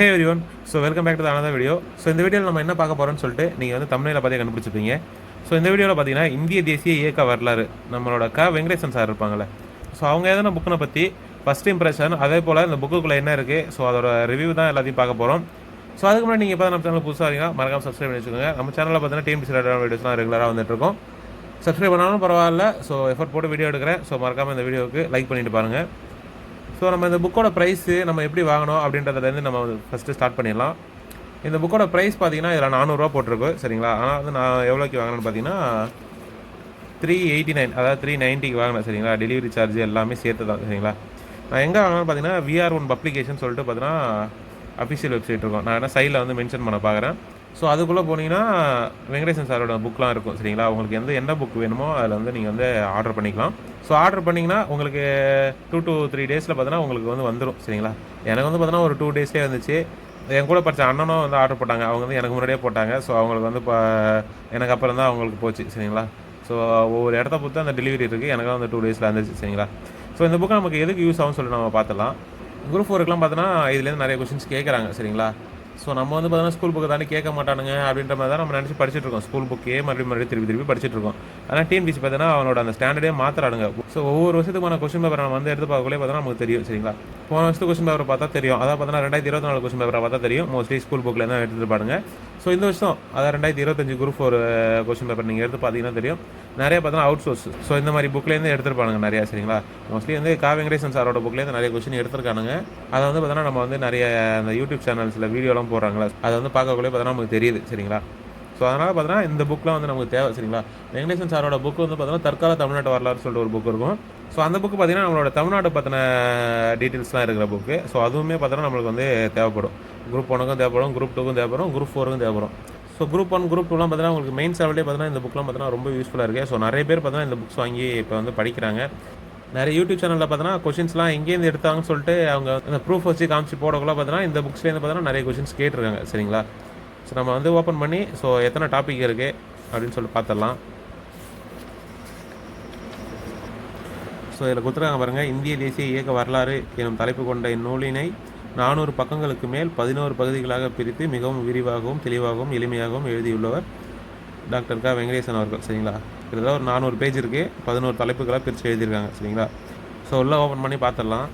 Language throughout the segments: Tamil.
Hey everyone so welcome back to another video so இந்த வீடியோவில் நம்ம என்ன பார்க்க போகிறோம்னு சொல்லிட்டு நீங்கள் வந்து தமிழில் பார்த்தே கண்டுபிடிச்சிருப்பீங்க. ஸோ இந்த வீடியோவில் பார்த்தீங்கன்னா இந்திய தேசிய இயக்க வரலாறு நம்மளோட க. வெங்கடேசன் சார் இருப்பாங்களே ஸோ அவங்க எதனா புக்கினை பற்றி ஃபஸ்ட் இம்ப்ரெஷன் அதே போல் இந்த புக்குக்குள்ளே என்ன இருக்குது ஸோ அதோட ரிவ்யூ தான் எல்லாத்தையும் பார்க்க போகிறோம் ஸோ அதுக்கு முன்னாடி நீங்கள் இப்போ நம்ம சேனல் புதுசாக இருக்கீங்க மறக்காம சப்ஸ்கிரைப் பண்ணி வச்சுக்கோங்க. நம்ம சேனலில் பார்த்தீங்கன்னா டீம் ரிலேட்டட் வீடியோஸ்லாம் ரெகுலராக வந்துட்டுருக்கோம் சப்ஸ்கிரைப் பண்ணாலும் பரவாயில்ல. ஸோ எஃபர்ட் போட்டு வீடியோ எடுக்கிறேன். ஸோ மறக்காமல் இந்த வீடியோவுக்கு லைக் பண்ணிட்டு பாருங்கள் ஸோ நம்ம இந்த புக்கோட ப்ரைஸு நம்ம எப்படி வாங்கணும் அப்படின்றதுலேருந்து நம்ம ஃபஸ்ட்டு ஸ்டார்ட் பண்ணிடலாம். இந்த புக்கோட ப்ரைஸ் பார்த்தீங்கன்னா இதில் நானூறுரூவா போட்டிருக்கு சரிங்களா? ஆனால் வந்து நான் எவ்வளோக்கு வாங்கினேன்னு பார்த்தீங்கன்னா த்ரீ எயிட்டி நைன் அதாவது த்ரீ நைன்ட்டிக்கு வாங்கினேன் சரிங்களா? டெலிவரி சார்ஜ் எல்லாமே சேர்த்து தான் சரிங்களா? நான் எங்கே வாங்கினேன்னு பார்த்தீங்கன்னா விஆர் ஒன் பப்ளிகேஷன் சொல்லிட்டு பார்த்தீங்கன்னா அஃபிஷியல் வெப்சைட் இருக்கும். நான் வேணால் சைடில் வந்து மென்ஷன் பண்ண பார்க்குறேன் ஸோ அதுக்குள்ளே போனீங்கன்னா வெங்கடேசன் சாரோட புக்லாம் இருக்கும் சரிங்களா? உங்களுக்கு எந்த என்ன புக் வேணுமோ அதில் வந்து நீங்கள் வந்து ஆர்டர் பண்ணிக்கலாம். ஸோ ஆர்டர் பண்ணிங்கன்னா உங்களுக்கு டூ டூ த்ரீ டேஸில் பார்த்தீங்கன்னா உங்களுக்கு வந்து வந்துடும் சரிங்களா? எனக்கு வந்து பார்த்தீங்கன்னா ஒரு டூ டேஸ்லேயே வந்துச்சு. என் கூட படித்த அண்ணனும் வந்து ஆர்டர் போட்டாங்க. அவங்க வந்து எனக்கு முன்னாடியே போட்டாங்க. ஸோ அவங்களுக்கு வந்து இப்போ எனக்கு அப்புறம் தான் அவங்களுக்கு போச்சு சரிங்களா? ஸோ ஒவ்வொரு இடத்த பொறுத்து அந்த டெலிவரி இருக்குது எனக்கு வந்து டூ டேஸில் வந்துச்சு சரிங்களா? ஸோ இந்த புக்கு நமக்கு எதுக்கு யூஸ் ஆகும்னு சொல்லி நம்ம பார்த்துலாம் குரூப் ஃபோருக்குலாம் பார்த்தோன்னா இதுலேருந்து நிறைய கொஷின்ஸ் கேட்குறாங்க சரிங்களா? ஸோ நம்ம வந்து பார்த்தீங்கன்னா ஸ்கூல் புக்கு தானே கேட்க மாட்டானுங்க அப்படின்ற மாதிரி தான் நம்ம நினச்சி படிச்சுட்டு இருக்கோம். ஸ்கூல் புக்கே மறுபடியும் மறுபடியும் திருப்பி திருப்பி படிச்சுட்டு இருக்கோம். ஆனால் டிஎன்பிசி பார்த்தீங்கன்னா அவனோட அந்த ஸ்டாண்டர்டே மாத்திரானுங்க ஸோ ஒவ்வொரு வருஷத்துக்குமான கொஸ்டின் பேப்பர் நம்ம வந்து எடுத்து பார்க்கக்குள்ளே பார்த்தோன்னா நமக்கு தெரியும் சரிங்களா? போன வருஷத்து கொஸ்டின் பேப்பர் பார்த்தா தெரியும். அதான் பார்த்தீங்கன்னா ரெண்டாயிரத்தி இருபத்தி நாலு கொஸ்டின் பேப்பரை பார்த்தா தெரியும். மோஸ்ட்லி ஸ்கூல் புக்கில் தான் எடுத்துட்டு பாருங்க. ஸோ இந்த வருஷம் அதான் ரெண்டாயிரத்தி இருபத்தஞ்சு குரூப் ஒரு கொஸ்டின் பேப்பர் நீங்கள் எடுத்து பார்த்தீங்கன்னா தெரியும். நிறைய பார்த்தோன்னா அவுட் சோர்ஸ் ஸோ இந்த மாதிரி புக்லேருந்து எடுத்துருப்பானுங்க நிறையா சரிங்களா? மோஸ்ட்லி வந்து காவெங்கடேஷன் சாரோட புக்லேருந்து நிறைய கொஸ்டின் எடுத்திருக்கானுங்க. அதை வந்து பார்த்தோன்னா நம்ம வந்து நிறைய அந்த யூடியூப் சேனல்ஸில் வீடியோலாம் போடுறாங்களா? அதை வந்து பார்க்கக்குள்ளே பார்த்தோன்னா நமக்கு தெரியுது சரிங்களா? ஸோ அதனால் பார்த்தீங்கன்னா இந்த புக்லாம் வந்து நமக்கு தேவை சரிங்களா? வெங்கடேசன் சாரோட புக் வந்து பார்த்தீங்கன்னா தற்கால தமிழ்நாட்டு வரலாறு சொல்லிட்டு ஒரு புக் இருக்கும். ஸோ அந்த புக்கு பார்த்தீங்கன்னா நம்மளோட தமிழ்நாடு பற்றின டீட்டெயில்ஸ்லாம் இருக்கிற புக்கு ஸோ அதுவுமே பார்த்தீங்கன்னா நம்மளுக்கு வந்து தேவைப்படும். குரூப் ஒனுக்கும் தேவைப்படும் குரூப் டூக்கும் தேவைப்படும் குரூப் ஃபோருக்கும் தேவைப்படும். ஸோ குரூப் ஒன் குரூப் டூலாம் பார்த்தீங்கன்னா உங்களுக்கு மெயின் செவலே பார்த்தீங்கன்னா இந்த புக்லாம் பார்த்தீங்கன்னா ரொம்ப யூஸ்ஃபுல்லாக இருக்குது ஸோ நிறைய பேர் பார்த்தீங்கன்னா இந்த புக்ஸ் வாங்கி இப்போ வந்து படிக்கிறாங்க. நிறைய யூடியூப் சேனலில் பார்த்தீங்கன்னா கொஷின்ஸ்லாம் எங்கேருந்து எடுத்தாங்கன்னு சொல்லிட்டு அவங்க அந்த ப்ரூஃப் வச்சு காமிச்சு போடக்குள்ள பார்த்தீங்கன்னா இந்த புக்ஸ்லேருந்து பார்த்தீங்கன்னா நிறைய கொஷின்ஸ் கேட்டிருக்காங்க சரிங்களா? ஸோ நம்ம வந்து ஓப்பன் பண்ணி ஸோ எத்தனை டாபிக் இருக்குது அப்படின்னு சொல்லி பார்த்துடலாம் ஸோ இதில் கொடுத்துருக்காங்க பாருங்கள் இந்திய தேசிய இயக்க வரலாறு எனும் தலைப்பு கொண்ட இந்நூலினை நானூறு பக்கங்களுக்கு மேல் பதினோரு பகுதிகளாக பிரித்து மிகவும் விரிவாகவும் தெளிவாகவும் எளிமையாகவும் எழுதியுள்ளவர் டாக்டர் க. வெங்கடேசன் அவர்கள் சரிங்களா? கிட்டத்தட்ட ஒரு நானூறு பேஜ் இருக்குது பதினோரு தலைப்புகளாக பிரித்து எழுதியிருக்காங்க சரிங்களா? ஸோ உள்ளே ஓப்பன் பண்ணி பார்த்துடலாம்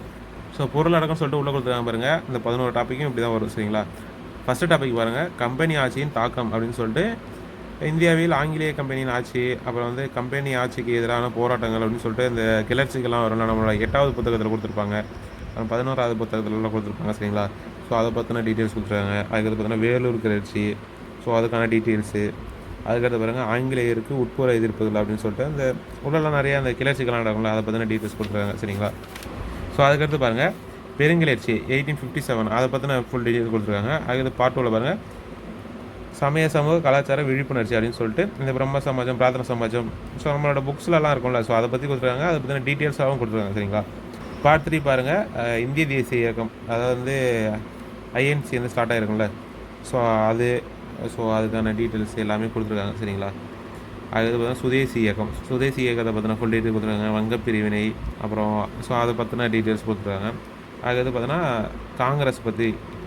ஸோ பொருள் அடக்கம் சொல்லிட்டு உள்ளே கொடுத்துருக்காங்க பாருங்கள் இந்த பதினோரு டாப்பிக்கும் இப்படி தான் வரும் சரிங்களா? ஃபஸ்ட்டு டாபிக் பாருங்கள் கம்பெனி ஆட்சியின் தாக்கம் அப்படின்னு சொல்லிட்டு இந்தியாவில் ஆங்கிலேய கம்பெனியின் ஆட்சி அப்புறம் வந்து கம்பெனி ஆட்சிக்கு எதிரான போராட்டங்கள் அப்படின்னு சொல்லிட்டு இந்த கிளர்ச்சிகள்லாம் வரும்ல நம்மளோட எட்டாவது புத்தகத்தில் கொடுத்துருப்பாங்க. அப்புறம் பதினோராவது புத்தகத்துலலாம் கொடுத்துருப்பாங்க சரிங்களா? ஸோ அதை பற்றின டீட்டெயில்ஸ் கொடுத்துருக்காங்க. அதுக்கடுத்து பார்த்தீங்கன்னா வேலூர் கிளர்ச்சி. ஸோ அதுக்கான டீட்டெயில்ஸு அதுக்கடுத்து பாருங்கள் ஆங்கிலேயருக்கு உட்புற எதிர்ப்புகள் அப்படின்னு சொல்லிட்டு அந்த உள்ளெல்லாம் நிறைய அந்த கிளர்ச்சிகள்லாம் நடக்கும்ல அதை பற்றின டீட்டெயில்ஸ் கொடுத்துருக்காங்க சரிங்களா? ஸோ அதுக்கடுத்து பாருங்கள் பெருங்கிளர்ச்சி எயிட்டீன் ஃபிஃப்டி செவன் அதை பற்றின ஃபுல் டீட்டெயில் கொடுத்துருக்காங்க. அது பார்ட் டூவில் பாருங்கள் சமய சமூக கலாச்சார விழிப்புணர்ச்சி அப்படின்னு சொல்லிட்டு இந்த பிரம்ம சமாஜம் பிரார்த்தனை சமாஜம் ஸோ நம்மளோட புக்ஸ்லலாம் இருக்கும்ல ஸோ அதை பற்றி கொடுத்துருக்காங்க. அதை பற்றின டீட்டெயில்ஸாகவும் கொடுத்துருக்காங்க சரிங்களா? பார்ட் த்ரீ பாருங்கள் இந்திய தேசிய இயக்கம். அதாவது வந்து ஐஎன்சி வந்து ஸ்டார்ட் ஆகிருக்கும்ல ஸோ அது ஸோ அதுக்கான டீட்டெயில்ஸ் எல்லாமே கொடுத்துருக்காங்க சரிங்களா? அது பார்த்தீங்கன்னா சுதேசி இயக்கம். சுதேசி இயக்கத்தை பற்றின ஃபுல் டீட்டெயில் கொடுத்துருக்காங்க. வங்க பிரிவினை அப்புறம் ஸோ அதை பற்றின டீட்டெயில்ஸ் கொடுத்துருக்காங்க. அது பார்த்தீங்கன்னா காங்கிரஸ் பற்றி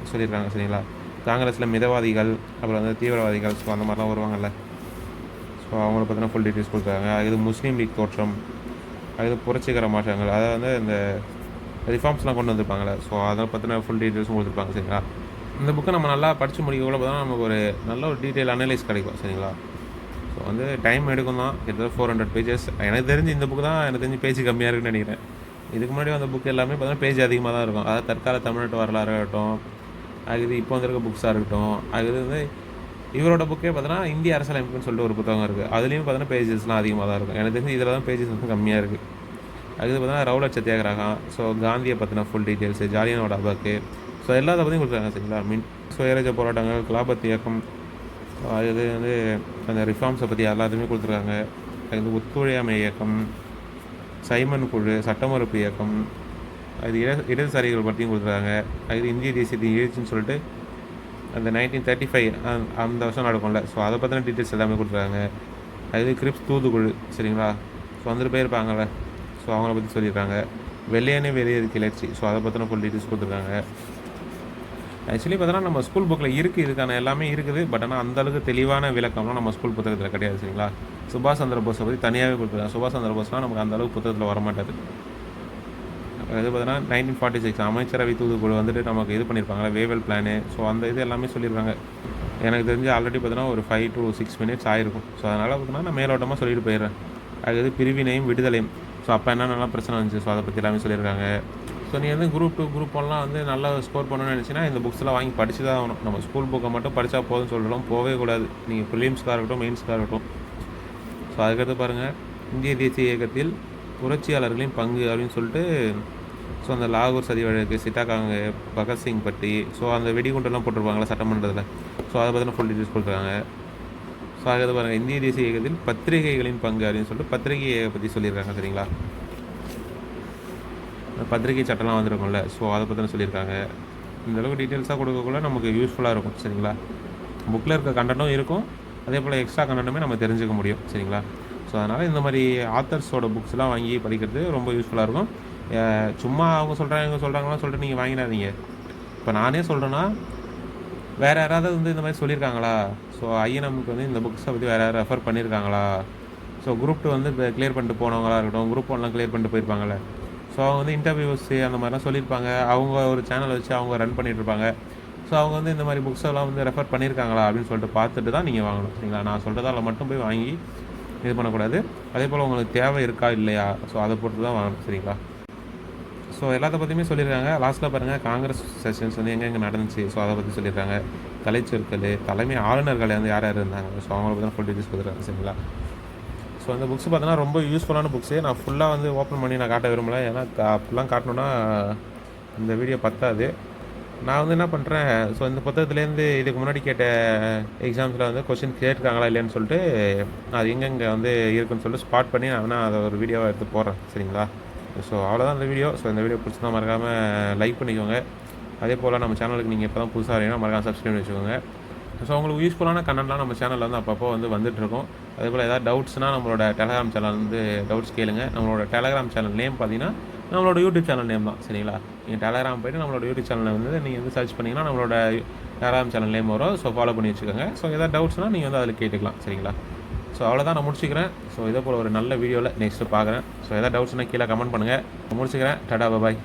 சொல்லியிருக்காங்க சரிங்களா? காங்கிரஸில் மிதவாதிகள் அப்புறம் வந்து தீவிரவாதிகள் ஸோ அந்த மாதிரிலாம் வருவாங்கல்ல. ஸோ அவங்கள பற்றின ஃபுல் டீட்டெயில்ஸ் கொடுத்துருக்காங்க அது முஸ்லீம் லீக் தோற்றம். அது புரட்சிகர மாற்றங்கள். அதாவது வந்து இந்த ரிஃபார்ம்ஸ்லாம் கொண்டு வந்திருப்பாங்களே ஸோ அதை பற்றின ஃபுல் டீட்டெயில்ஸும் கொடுத்துருப்பாங்க சரிங்களா? இந்த புக்கை நம்ம நல்லா படித்து முடிக்கக்குள்ள பார்த்தோன்னா நமக்கு ஒரு நல்ல ஒரு டீட்டெயில் அனலைஸ் கிடைக்கும் சரிங்களா? ஸோ வந்து டைம் எடுக்கும் தான். கிட்டத்தட்ட ஃபோர் ஹண்ட்ரட் பேஜஸ் எனக்கு தெரிஞ்சு இந்த புக்கு தான் எனக்கு தெரிஞ்சு பேஜ் கம்மியாக இருக்குன்னு நினைக்கிறேன். இதுக்கு முன்னாடி வந்த புக் எல்லாமே பார்த்தீங்கன்னா பேஜ் அதிகமாக தான் இருக்கும். அதாவது தற்கால தமிழ்நாட்டு வரலாறு இருக்கட்டும் அது இப்போ வந்திருக்க புக்ஸாக இருக்கட்டும் அது வந்து இவரோட புக்கே பார்த்தீங்கன்னா இந்திய அரசியலமைப்புன்னு சொல்லிட்டு ஒரு புத்தகம் இருக்குது அதுலேயும் பார்த்தீங்கன்னா பேஜஸ்லாம் அதிகமாக தான் இருக்கும். எனக்கு தெரிஞ்சு இதில் தான் பேஜஸ் வந்து கம்மியாக இருக்குது அது பார்த்தீங்கன்னா ரவுலட் சத்தியாகிரகம் ஸோ காந்தியை பற்றின ஃபுல் டீட்டெயில்ஸு ஜாலியனோட அபாக்கு. ஸோ எல்லாத்த பற்றியும் கொடுத்துருக்காங்க சரிங்களா? மின் சுயராஜ போராட்டங்கள் கிலாபத் இயக்கம் அது வந்து அந்த ரிஃபார்ம்ஸை பற்றி எல்லாத்தையுமே கொடுத்துருக்காங்க. அது வந்து ஒத்துழையாமை இயக்கம் சைமன் குழு சட்டமறுப்பு இயக்கம் அது இட இடதுசாரிகள் பற்றியும் கொடுத்துருக்காங்க. அது இந்திய தேசியத்தின் எழுச்சின்னு சொல்லிட்டு அந்த நைன்டீன் தேர்ட்டி ஃபைவ் அந்த வருஷம் நடக்கும்ல. ஸோ அதை பற்றின டீட்டெயில்ஸ் எல்லாமே கொடுத்துருக்காங்க. அது கிரிப்ஸ் தூதுக்குழு சரிங்களா? ஸோ வந்துட்டு போயிருப்பாங்கள்ல ஸோ அவங்கள பற்றி சொல்லியிருக்காங்க. வெள்ளையனே இருக்கு கிளர்ச்சி. ஸோ அதை பற்றின ஃபுல் டீட்டெயில்ஸ் கொடுத்துருக்காங்க. ஆக்சுவலி பார்த்தோன்னா நம்ம ஸ்கூல் புக்கில் இருக்குது இதுக்கான எல்லாமே இருக்குது. பட் ஆனால் அந்த அளவுக்கு தெளிவான விளக்கம்லாம் நம்ம ஸ்கூல் புத்தகத்தில் கிடையாது சரிங்களா? சுபாஷ் சந்திர போஸை பற்றி தனியாகவே கொடுத்துருக்காங்க சுபாஷ் சந்திர போஸ்லாம் நமக்கு அந்தளவுக்கு புத்தகத்தில் வரமாட்டாது. இது பார்த்தீங்கன்னா நைன்டீன் ஃபார்ட்டி சிக்ஸ் அமைச்சரவை தூதுக்குழு வந்துட்டு நமக்கு இது பண்ணியிருப்பாங்களே வேவல் பிளானு ஸோ அந்த இது எல்லாமே சொல்லியிருக்காங்க எனக்கு தெரிஞ்சு ஆல்ரெடி பார்த்தீங்கன்னா ஒரு ஃபைவ் டு சிக்ஸ் மினிட்ஸ் ஆயிருக்கும். ஸோ அதனால் பார்த்தீங்கன்னா நான் மேலோட்டமாக சொல்லிட்டு போயிடுறேன். அது பிரிவினையும் விடுதலையும். ஸோ அப்போ என்னென்னலாம் பிரச்சனை வந்துச்சு? ஸோ அதை பற்றி எல்லாமே சொல்லியிருக்காங்க ஸோ நீ வந்து குரூப் டூ குரூப் ஒன்லாம் வந்து நல்லா ஸ்கோர் பண்ணணும்னு நினச்சின்னா இந்த புக்ஸ்லாம் வாங்கி படிச்சு தான் ஆகணும். நம்ம ஸ்கூல் புக்கை மட்டும் படித்தா போதும்னு சொல்கிறோம் போகவே கூடாது. நீங்கள் ப்ரிலிம்ஸ்க்காக இருக்கட்டும் மெயின்ஸ்க்காக இருக்கட்டும். ஸோ அதுக்கடுத்து பாருங்கள் இந்திய தேசிய இயக்கத்தில் புரட்சியாளர்களின் பங்கு அப்படின்னு சொல்லிட்டு ஸோ அந்த லாகூர் சதி வழக்கு சிட்டாக்காங்க பகத்சிங் பற்றி ஸோ அந்த வெடிகுண்டெல்லாம் போட்டிருப்பாங்களா சட்டமன்றத்தில். ஸோ அதை பற்றின ஃபுல் டீட்டெயில்ஸ் கொடுக்குறாங்க. ஸோ அதை பாருங்கள் இந்திய தேசிய இயக்கத்தில் பத்திரிகைகளின் பங்கு அப்படின்னு சொல்லிட்டு பத்திரிகையை பற்றி சொல்லியிருக்காங்க சரிங்களா? பத்திரிகை சட்டம்லாம் வந்திருக்கும்ல. ஸோ அதை பற்றின சொல்லியிருக்காங்க. இந்தளவுக்கு டீட்டெயில்ஸாக கொடுக்கக்குள்ள நமக்கு யூஸ்ஃபுல்லாக இருக்கும் சரிங்களா? புக்கில் இருக்க கண்டனும் இருக்கும். அதே போல் எக்ஸ்ட்ரா கண்டென்ட்டுமே நம்ம தெரிஞ்சுக்க முடியும் சரிங்களா? ஸோ அதனால் இந்த மாதிரி ஆத்தர்ஸோட புக்ஸ்லாம் வாங்கி படிக்கிறது ரொம்ப யூஸ்ஃபுல்லாக இருக்கும். சும்மா அவங்க சொல்கிறாங்க இவங்க சொல்கிறாங்களாம் சொல்லிட்டு நீங்கள் வாங்கிடாதீங்க. இப்போ நானே சொல்கிறேன்னா வேறு யாராவது வந்து இந்த மாதிரி சொல்லியிருக்காங்களா? ஸோ ஐஎன்எம்க்கு வந்து இந்த புக்ஸை பற்றி வேறு யாராவது ரெஃபர் பண்ணியிருக்காங்களா? ஸோ குரூப் டூ வந்து இப்போ கிளியர் பண்ணிட்டு போனவங்களா இருக்கட்டும் குரூப் ஒன்லாம் கிளியர் பண்ணிட்டு போயிருப்பாங்கள்ல ஸோ அவங்க வந்து இன்டர்வியூஸ் அந்த மாதிரிலாம் சொல்லியிருப்பாங்க. அவங்க ஒரு சேனல் வச்சு அவங்க ரன் பண்ணிகிட்ருப்பாங்க ஸோ அவங்க வந்து இந்த மாதிரி புக்ஸ் எல்லாம் வந்து ரெஃபர் பண்ணியிருக்காங்களா அப்படின்னு சொல்லிட்டு பார்த்துட்டு தான் நீங்கள் வாங்கணும் சரிங்களா? நான் சொல்கிறதால மட்டும் போய் வாங்கி இது பண்ணக்கூடாது. அதே போல் உங்களுக்கு தேவை இருக்கா இல்லையா? ஸோ அதை பொறுத்து தான் வாங்கணும் சரிங்களா? ஸோ எல்லாத்த பற்றியுமே சொல்லியிருக்காங்க. லாஸ்ட்டில் பாருங்கள் காங்கிரஸ் செஷன்ஸ் வந்து எங்கெங்கே நடந்துச்சு? ஸோ அதை பற்றி சொல்லியிருக்காங்க. கலைச்சொற்கள் தலைமை ஆளுநர்கள் வந்து யார் யார் இருந்தாங்க? ஸோ அவங்கள பற்றி ஃபுல் டீட்டெயில்ஸ் கொடுத்துருக்காங்க சரிங்களா? ஸோ அந்த புக்ஸ் பார்த்தீங்கன்னா ரொம்ப யூஸ்ஃபுல்லான புக்ஸு நான் ஃபுல்லாக வந்து ஓப்பன் பண்ணி நான் காட்ட விரும்பல. ஏன்னா ஃபுல்லாக காட்டணுன்னா இந்த வீடியோ பத்தாது. நான் வந்து என்ன பண்ணுறேன் ஸோ இந்த புத்தகத்துலேருந்து இதுக்கு முன்னாடி கேட்ட எக்ஸாம்ஸில் வந்து கொஸ்டின் கேட்டிருக்காங்களா இல்லையான்னு சொல்லிட்டு அது எங்கெங்கே வந்து இருக்குன்னு சொல்லிட்டு ஸ்பாட் பண்ணி நான் வேணால் அதை ஒரு வீடியோவாக எடுத்து போடுறேன் சரிங்களா? ஸோ அவ்வளோதான் இந்த வீடியோ ஸோ இந்த வீடியோ பிடிச்சதான் மறக்காமல் லைக் பண்ணிக்கோங்க. அதே போல் நம்ம சேனலுக்கு நீங்கள் இப்போ தான் புதுசாக வரீங்கன்னா மறக்காம சப்ஸ்கிரைப் பண்ணி வச்சுக்கோங்க. ஸோ உங்களுக்கு யூஸ்ஃபுல்லான கண்டென்ட்லாம் நம்ம சேனலில் வந்து அப்பப்போ வந்து வந்துட்டுருக்கோம் அதே போல் ஏதாவது டவுட்ஸ்னால் நம்மளோட டெலகிராம் சேனல் வந்து டவுட்ஸ் கேளுங்க. நம்மளோட டெலகிராம் சேனல் நேம் பார்த்தீங்கன்னா நம்மளோட யூடியூப் சேனல் நேம் தான் சரிங்களா? நீங்கள் டெலகிராம் போய்ட்டு நம்மளோட யூடியூப் சேனலில் வந்து நீங்கள் வந்து சர்ச் பண்ணிங்கன்னா நம்மளோட டெலகிராம் சேனல் நேம் வரும். ஸோ ஃபாலோ பண்ணி வச்சுக்கோங்க. ஸோ எதாவது டவுட்ஸ்னால் நீங்கள் வந்து அதில் கேட்டுக்கலாம் சரிங்களா? ஸோ அவ்வளோதான் நான் முடிச்சுக்கிறேன். ஸோ இதே போல் ஒரு நல்ல வீடியோவில் நெக்ஸ்ட்டு பார்க்குறேன் ஸோ எதாவது டவுட்ஸ்னால் கீழே கமெண்ட் பண்ணுங்கள் முடிச்சுக்கிறேன். டடா பாய்